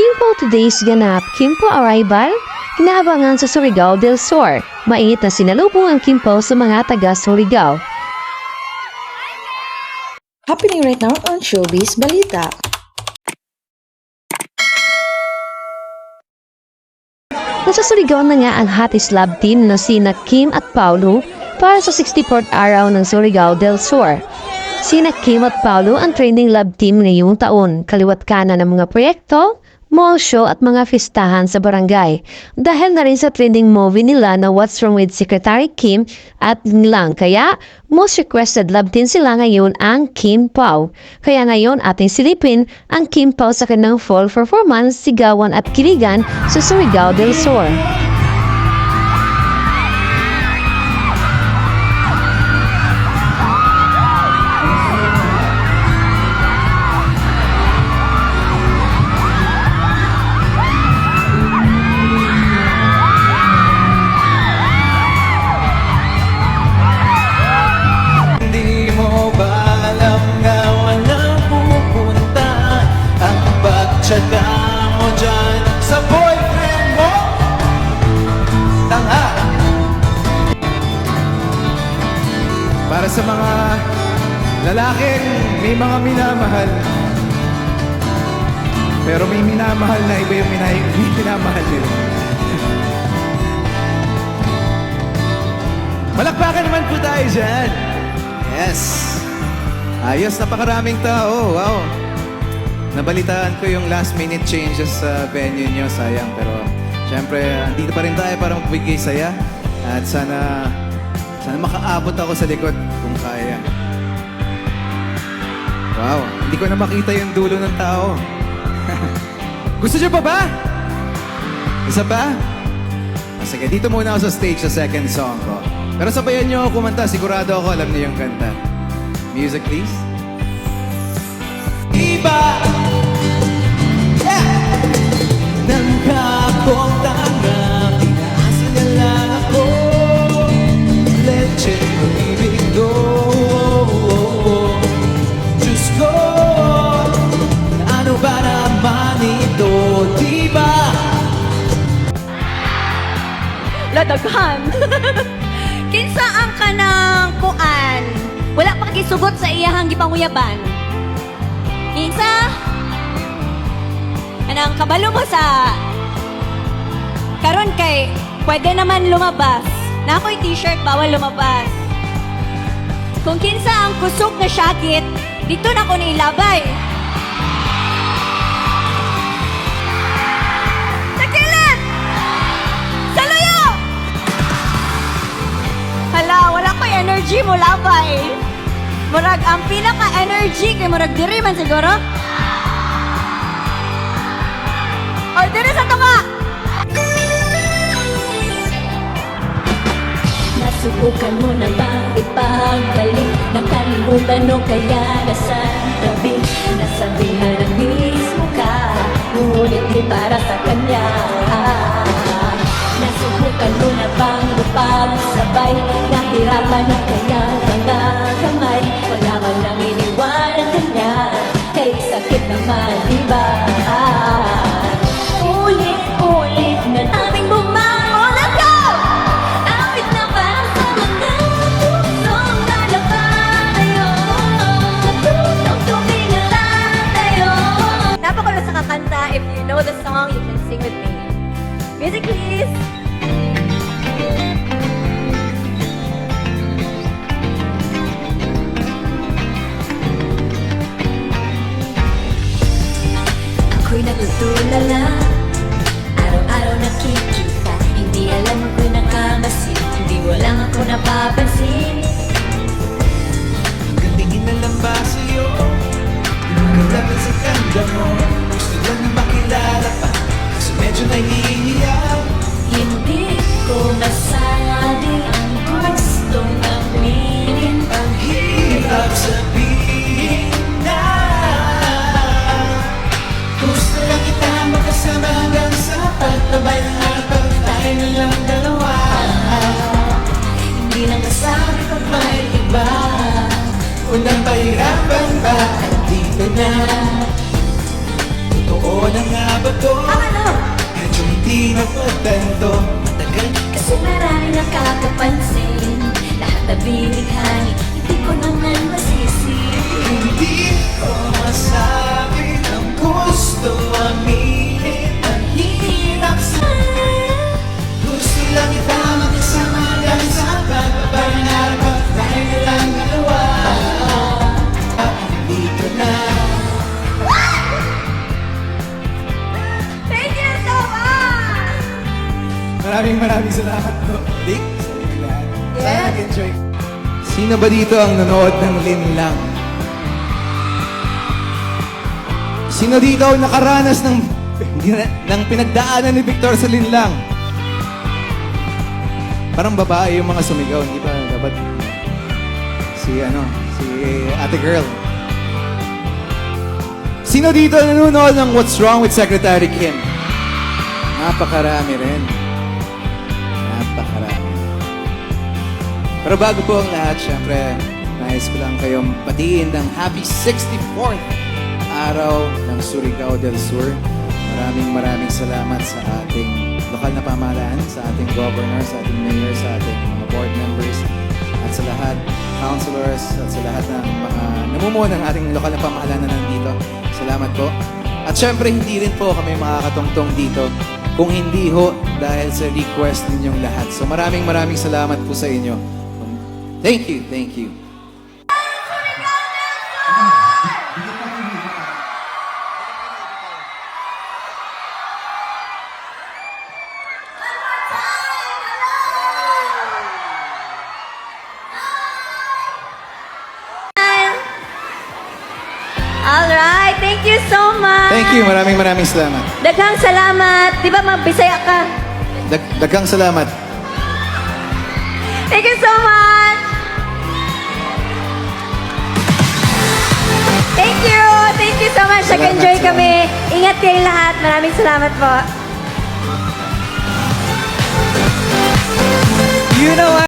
Kimpo today's ganap, Kimpo arrival, kinaabangan sa Surigao del Sur. Mainit na sinalubong ang Kimpo sa mga taga Surigao. Happening right now on Showbiz Balita. Nasa Surigao na nga ang Hatis Lab team na sina Kim at Paulo para sa 64th araw ng Surigao del Sur. Sina Kim at Paulo ang training lab team ngayong taon, kaliwat kanan ng mga proyekto, mall show at mga fistahan sa barangay. Dahil na rin sa trending movie nila na What's Wrong with Secretary Kim at Nglang. Kaya, most requested lab team sila ngayon ang Kim Pao. Kaya ngayon ating silipin ang Kim Pao sa kanyang fall performance, sigawan at kiligan sa Surigao del Sur. Para sa mga lalaking may mga minamahal Pero may minamahal na iba yung minay, minamahal nila Malakpakan naman po tayo dyan. Yes. Ayos, napakaraming tao. Wow. Nabalitaan ko yung last minute changes sa venue nyo. Sayang. Pero syempre, andito pa rin tayo para magbigay saya. At sana, sana makaabot ako sa likod kung kaya. Wow. Hindi ko na makita yung dulo ng tao. Gusto nyo pa ba? Isa pa? Ah, Sige, dito muna ako sa stage sa second song ko. Pero sabayan niyo ako kumanta, sigurado ako alam niyo yung kanta. Music please. Iba yeah! Nang kapong ladaghan. Kinsa ang kanang kuan? Wala pa gisugot sa iyahang gipanguyaban. Kinsa? Kanang kabalo mo sa karon kay pwede naman lumabas. Na ako'y t-shirt bawal lumabas. Kung kinsa ang kusog na syakit, dito na ko ilabay. Energy mo labay. Murag, ang pinaka-energy kay murag diri man siguro. O, diri sa tunga! Nasubukan mo na ba ipagbalik Nakalimutan o kaya nasa tabi Nasabihan ng mismo ka Ngunit di para sa kanya Nasubukan mo na bang ipagsabay รากไปเพียงแต่ยา pahirapan ba? Andito na Totoo na nga ba to? Ano? Medyo hindi na patento Matagal Kasi marami nakakapansin Lahat na binighani Hindi ko naman masisi Hindi ko masabi Maraming maraming salamat po. Dick, sa inyo lahat. Sana nag-enjoy. Sino ba dito ang nanood ng Lin lang? Sino dito ang nakaranas ng, ng pinagdaanan ni Victor sa Lin lang? Parang babae yung mga sumigaw, hindi ba dapat si ano, si ate girl. Sino dito nanonood ng What's Wrong with Secretary Kim? Napakarami rin. Napakarami. Pero bago po ang lahat, syempre, nais ko lang kayong patiin ng happy 64th araw ng Surigao del Sur. Maraming maraming salamat sa ating lokal na pamahalaan, sa ating governor, sa ating mayor, sa ating mga board members, at sa lahat, councilors, at sa lahat ng mga namumuo ng ating lokal na pamahalaan na nandito. Salamat po. At syempre, hindi rin po kami makakatungtong dito kung hindi ho dahil sa request ninyong lahat. So maraming maraming salamat po sa inyo. Thank you, thank you. Alright, thank you so much! Thank you, maraming maraming salamat. Daghang salamat. Di ba magbisaya ka? Dag dagang salamat. Thank you so much! Thank you! Thank you so much. Nag-enjoy kami. Ingat kayong lahat. Maraming salamat po. You know